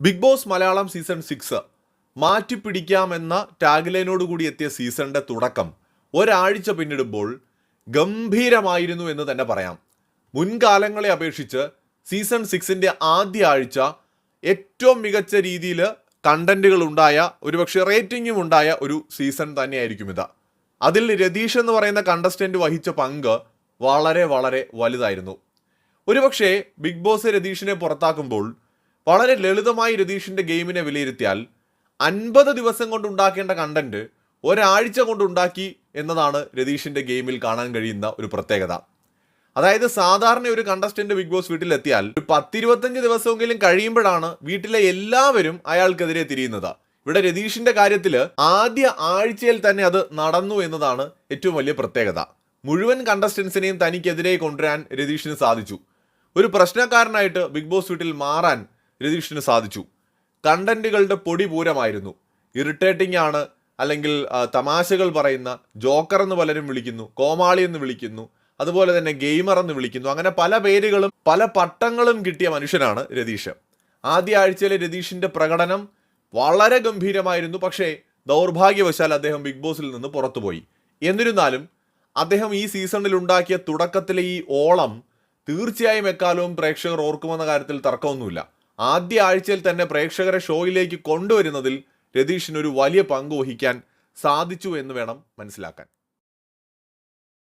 Bigg Boss Malayalam season six മാറ്റിപ്പിടിക്കാമെന്ന ടാഗ്ലൈനോട് കൂടി എത്തിയ സീസണിന്റെ തുടക്കം ഒരാഴ്ച പിന്നിടുമ്പോൾ ഗംഭീരമായിരുന്നു എന്ന് തന്നെ പറയാം. മുൻകാലങ്ങളെ അപേക്ഷിച്ച് സീസൺ സിക്സിന്റെ ആദ്യ ആഴ്ച ഏറ്റവും മികച്ച രീതിയിൽ കണ്ടന്റുകൾ ഉണ്ടായ ഒരുപക്ഷെ റേറ്റിംഗും ഉണ്ടായ ഒരു സീസൺ തന്നെയായിരിക്കും ഇത്. അതിൽ രതീഷ് എന്ന് പറയുന്ന കണ്ടസ്റ്റന്റ് വഹിച്ച പങ്ക് വളരെ വളരെ വലുതായിരുന്നു. ഒരുപക്ഷേ ബിഗ് ബോസ് രതീഷിനെ പുറത്താക്കുമ്പോൾ വളരെ ലളിതമായി രതീഷിന്റെ ഗെയിമിനെ വിലയിരുത്തിയാൽ അൻപത് ദിവസം കൊണ്ട് ഉണ്ടാക്കേണ്ട കണ്ടന്റ് ഒരാഴ്ച കൊണ്ടുണ്ടാക്കി എന്നതാണ് രതീഷിന്റെ ഗെയിമിൽ കാണാൻ കഴിയുന്ന ഒരു പ്രത്യേകത. അതായത് സാധാരണ ഒരു കണ്ടസ്റ്റന്റ് ബിഗ് ബോസ് വീട്ടിലെത്തിയാൽ ഒരു പത്തിരുപത്തഞ്ച് ദിവസമെങ്കിലും കഴിയുമ്പോഴാണ് വീട്ടിലെ എല്ലാവരും അയാൾക്കെതിരെ തിരിയുന്നത്. ഇവിടെ രതീഷിന്റെ കാര്യത്തിൽ ആദ്യ ആഴ്ചയിൽ തന്നെ അത് നടന്നു എന്നതാണ് ഏറ്റവും വലിയ പ്രത്യേകത. മുഴുവൻ കണ്ടസ്റ്റൻസിനെയും തനിക്കെതിരെ കൊണ്ടുവരാൻ രതീഷിന് സാധിച്ചു. ഒരു പ്രശ്നക്കാരനായിട്ട് ബിഗ് ബോസ് വീട്ടിൽ മാറാൻ രതീഷിന് സാധിച്ചു. കണ്ടന്റുകളുടെ പൊടി പൂരമായിരുന്നു. ഇറിറ്റേറ്റിംഗ് ആണ് അല്ലെങ്കിൽ തമാശകൾ പറയുന്ന ജോക്കർ എന്ന് പലരും വിളിക്കുന്നു കോമാളി എന്ന് വിളിക്കുന്നു അതുപോലെ തന്നെ ഗെയിമർ എന്ന് വിളിക്കുന്നു. അങ്ങനെ പല പേരുകളും പല പട്ടങ്ങളും കിട്ടിയ മനുഷ്യനാണ് രതീഷ്. ആദ്യ ആഴ്ചയിലെ രതീഷിന്റെ പ്രകടനം വളരെ ഗംഭീരമായിരുന്നു. പക്ഷേ ദൗർഭാഗ്യവശാൽ അദ്ദേഹം ബിഗ് ബോസിൽ നിന്ന് പുറത്തുപോയി. എന്നിരുന്നാലും അദ്ദേഹം ഈ സീസണിൽ ഉണ്ടാക്കിയ തുടക്കത്തിലെ ഈ ഓളം തീർച്ചയായും എക്കാലവും പ്രേക്ഷകർ ഓർക്കുമെന്ന കാര്യത്തിൽ തർക്കമൊന്നുമില്ല. ആദ്യ ആഴ്ചയിൽ തന്നെ പ്രേക്ഷകരെ ഷോയിലേക്ക് കൊണ്ടുവരുന്നതിൽ രതീഷിന് ഒരു വലിയ പങ്ക് വഹിക്കാൻ സാധിച്ചു എന്ന് വേണം മനസ്സിലാക്കാൻ.